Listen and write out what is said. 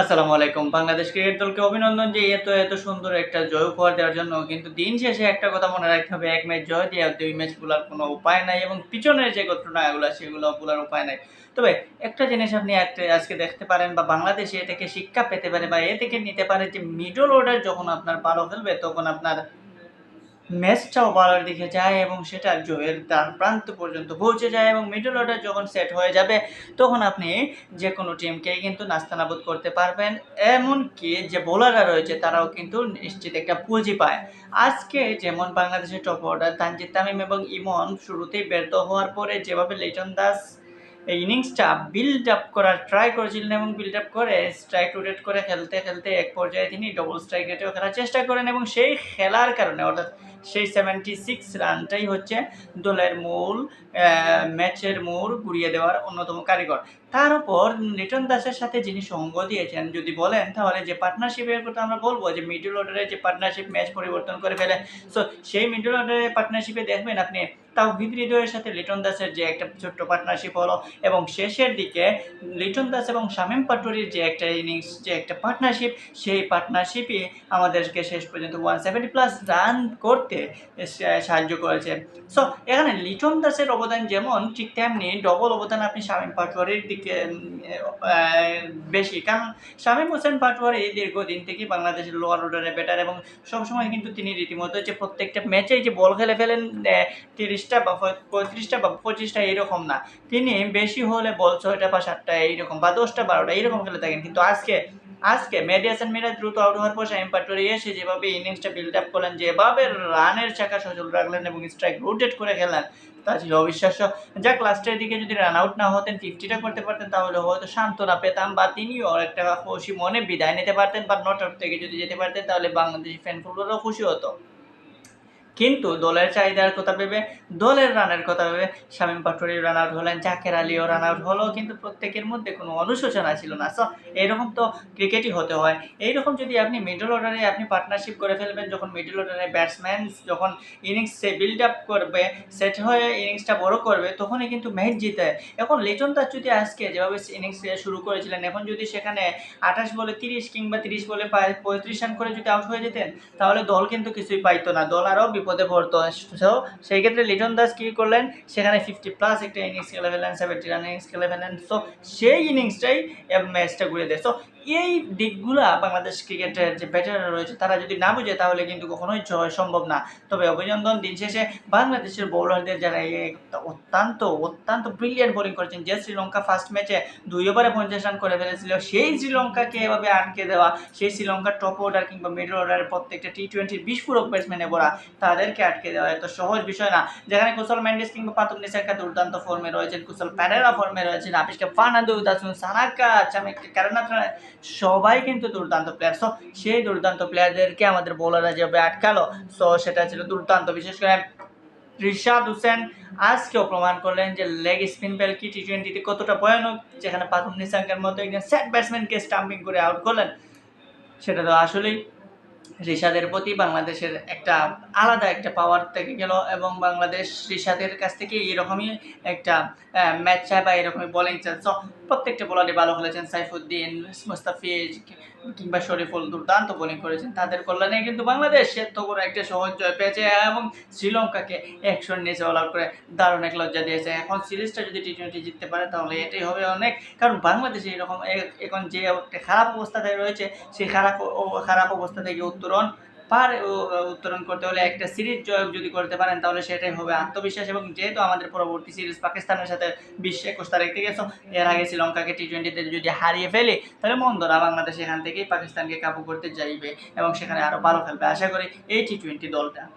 আসসালামু আলাইকুম। বাংলাদেশ ক্রিকেট দলকে অভিনন্দন যে এত এত সুন্দর একটা জয় উপহার দেওয়ার জন্য। কিন্তু দিন শেষে একটা কথা মনে রাখতে হবে, এক ম্যাচ জয় দিয়ে দুই ম্যাচ কোনো উপায় নাই এবং পিছনের যে ঘটনাগুলো, সেগুলো বলার উপায় নাই। তবে একটা জিনিস আপনি আজকে দেখতে পারেন বা বাংলাদেশে এ থেকে শিক্ষা পেতে পারে বা এ থেকে নিতে পারে যে মিডল অর্ডার যখন আপনার ভালো খেলবে, তখন আপনার ম্যাচটাও ভালোর দিকে যায় এবং সেটা জয়ের তার প্রান্ত পর্যন্ত পৌঁছে যায় এবং মিডল অর্ডার যখন সেট হয়ে যাবে, তখন আপনি যে কোনো টিমকেই কিন্তু নাস্তানাবুদ করতে পারবেন। এমনকি যে বোলাররা রয়েছে, তারাও কিন্তু নিশ্চিত একটা পুঁজি পায়। আজকে যেমন বাংলাদেশের টপ অর্ডার তানজিদ তামিম এবং ইমন শুরুতেই ব্যর্থ হওয়ার পরে যেভাবে লিটন দাস এই ইনিংসটা বিল্ড আপ করার ট্রাই করেছিলেন এবং বিল্ড আপ করে স্ট্রাইক রোটেট করে খেলতে খেলতে এক পর্যায়ে তিনি ডবল স্ট্রাইক রেটেও খেলার চেষ্টা করেন এবং সেই খেলার কারণে, অর্থাৎ সেই সেভেন্টি সিক্স রানটাই হচ্ছে দলের মূল ম্যাচের মূল গুড়িয়ে দেওয়ার অন্যতম কারিগর। তার উপর লিটন দাসের সাথে যিনি সঙ্গ দিয়েছেন, যদি বলেন তাহলে যে পার্টনারশিপের কথা আমরা বলব, যে মিডল অর্ডারে যে পার্টনারশিপ ম্যাচ পরিবর্তন করে ফেলে সো সেই মিডল অর্ডারের পার্টনারশিপে দেখবেন আপনি তাও হৃদয়ের সাথে লিটন দাসের যে একটা ছোট্ট পার্টনারশিপ হলো, এবং শেষের দিকে লিটন দাস এবং শামীম পাটোয়ারির যে একটা ইনিংস যে একটা পার্টনারশিপ সেই পার্টনারশিপই আমাদেরকে শেষ পর্যন্ত ওয়ান সেভেন্টি প্লাস রান করতে সা- সাহায্য করেছে। সো এখানে লিটন দাসের অবদান যেমন, ঠিক তেমনি ডবল অবদান আপনি শামীম পাটোয়ারির দিকে বেশি। কারণ শামীম হোসেন পাটোয়ারি দীর্ঘদিন থেকেই বাংলাদেশের লোয়ার অর্ডারে ব্যাটার এবং সবসময় কিন্তু তিনি রীতিমতো যে প্রত্যেকটা ম্যাচেই যে বল খেলে ফেলেন তিরিশটা বা পঁয়ত্রিশটা বা পঁচিশটা এইরকম না। তিনি বেশি হলে বল ছয়টা বা সাতটা এইরকম বা দশটা বারোটা এইরকম খেলে থাকেন। কিন্তু আজকে আজকে মেডিয়াসন মিরাজ দ্রুত আউট হওয়ার পর শাহিম পাটোরি এসে যেভাবে ইনিংসটা বিল্ড আপ করলেন, যেভাবে রানের চাকা সচল রাখলেন এবং স্ট্রাইক রোটেট করে খেলেন তা ছিল অবিশ্বাস্য। যা লাস্টের দিকে যদি রান আউট না হতেন ফিফটিটা করতে পারতেন, তাহলে হয়তো সান্ত্বনা পেতাম বা তিনিও একটা খুশি মনে বিদায় নিতে পারতেন, বা নট আউট থেকে যদি যেতে পারতেন, তাহলে বাংলাদেশি ফ্যান ফুটবলও খুশি হতো। কিন্তু দলের চাহিদার কথা ভেবে, দলের রানের কথা ভেবে শামীম পাটোয়ারি রান আউট হলেন, জাকের আলীও রান আউট হলো কিন্তু প্রত্যেকের মধ্যে কোনো অনুশোচনা ছিল না। সো, এরকম তো ক্রিকেটই হতে হয়। এইরকম যদি আপনি মিডল অর্ডারে আপনি পার্টনারশিপ করে ফেলবেন, যখন মিডল অর্ডারে ব্যাটসম্যান যখন ইনিংস বিল্ড আপ করবে সেট হয়ে ইনিংসটা বড় করবে, তখনই কিন্তু ম্যাচ জিতে। এখন লিটন দাস যদি আজকে যেভাবে ইনিংস শুরু করেছিলেন, এখন যদি সেখানে আঠাশ বলে তিরিশ কিংবা তিরিশ বলে পঁয়ত্রিশ রান করে যদি আউট হয়ে যেতেন, তাহলে দল কিন্তু কিছুই পাইতো না। দল আরও বিপদে পড়তো সো সেই ক্ষেত্রে লিটন দাস কী করলেন? সেখানে ফিফটি প্লাস একটা ইনিংস খেলে ফেলেন সেভেন্টি রান ইনিংস খেলে ফেলেন সো সেই ইনিংসটাই ম্যাচটা ঘুরে দেয়। সো এই দিকগুলা বাংলাদেশ ক্রিকেটের যে ব্যাটাররা রয়েছে, তারা যদি না বুঝে, তাহলে কিন্তু কখনোই জয় সম্ভব না। তবে অভিনন্দন দিন শেষে বাংলাদেশের বোলারদের যারা অত্যন্ত অত্যন্ত ব্রিলিয়ান্ট বোলিং করেছেন, যে শ্রীলঙ্কা ফার্স্ট ম্যাচে দুই ওভারে পঞ্চাশ রান করে ফেলেছিল, সেই শ্রীলঙ্কাকে এভাবে আটকে দেওয়া, সেই শ্রীলঙ্কার টপ অর্ডার কিংবা মিডল অর্ডারের প্রত্যেকটা টি টোয়েন্টির বিস্ফোরক ব্যাটসম্যানে ভরা তাদেরকে আটকে দেওয়া এত সহজ বিষয় না। যেখানে কুশল ম্যান্ডিস কিংবা পাতুম নিসাকা দুর্দান্ত ফর্মে রয়েছেন, কুশল প্যারেরা ফর্মে রয়েছেন, আপিসকে ফার্নান্দো দাসুন সানাকা চামিকে কারণাত সবাই কিন্তু দুর্দান্ত প্লেয়ার সো সেই দুর্দান্ত প্লেয়ারদেরকে আমাদের বোলাররা যেভাবে আটকালো সো সেটা ছিল দুর্দান্ত। বিশেষ করে রিশাদ হোসেন আজকেও প্রমাণ করলেন যে লেগ স্পিন বেল কি টি টোয়েন্টিতে কতটা ভয়ানক, যেখানে পাতুম নিসাঙ্কের মতো একজন সেট ব্যাটসম্যানকে স্টাম্পিং করে আউট করলেন। সেটা তো আসলেই রিশাদের প্রতি বাংলাদেশের একটা আলাদা একটা পাওয়ার থেকে গেল এবং বাংলাদেশ রিশাদের কাছ থেকে এরকমই একটা ম্যাচ চায় বা এরকমই বলিং চায়। প্রত্যেকটা বোলারই ভালো খেলেছেন, সাইফুদ্দিন, মুস্তাফিজ কিংবা শরীফুল দুর্দান্ত বোলিং করেছেন। তাদের কল্যাণে কিন্তু বাংলাদেশ এত বড় একটা সহজ জয় পেয়েছে এবং শ্রীলঙ্কাকে একশো নিচে অল আউট করে দারুণ এক লজ্জা দিয়েছে। এখন সিরিজটা যদি টি টোয়েন্টি জিততে পারে, তাহলে এটাই হবে অনেক। কারণ বাংলাদেশে এরকম এখন যে একটা খারাপ অবস্থাতে রয়েছে, সেই খারাপ খারাপ অবস্থা থেকে উত্তরণ পার উত্তরণ করতে হলে একটা সিরিজ জয় যদি করতে পারেন, তাহলে সেটাই হবে আত্মবিশ্বাস। এবং যেহেতু আমাদের পরবর্তী সিরিজ পাকিস্তানের সাথে বিশ্বে একুশ তারিখ থেকে এর আগে শ্রীলঙ্কাকে টি টোয়েন্টিতে যদি হারিয়ে ফেলে, তাহলে মন্দ না বাংলাদেশ এখান থেকেই পাকিস্তানকে কাবু করতে যাইবে এবং সেখানে আরও ভালো খেলবে। আশা করি এই টি টোয়েন্টি দলটা।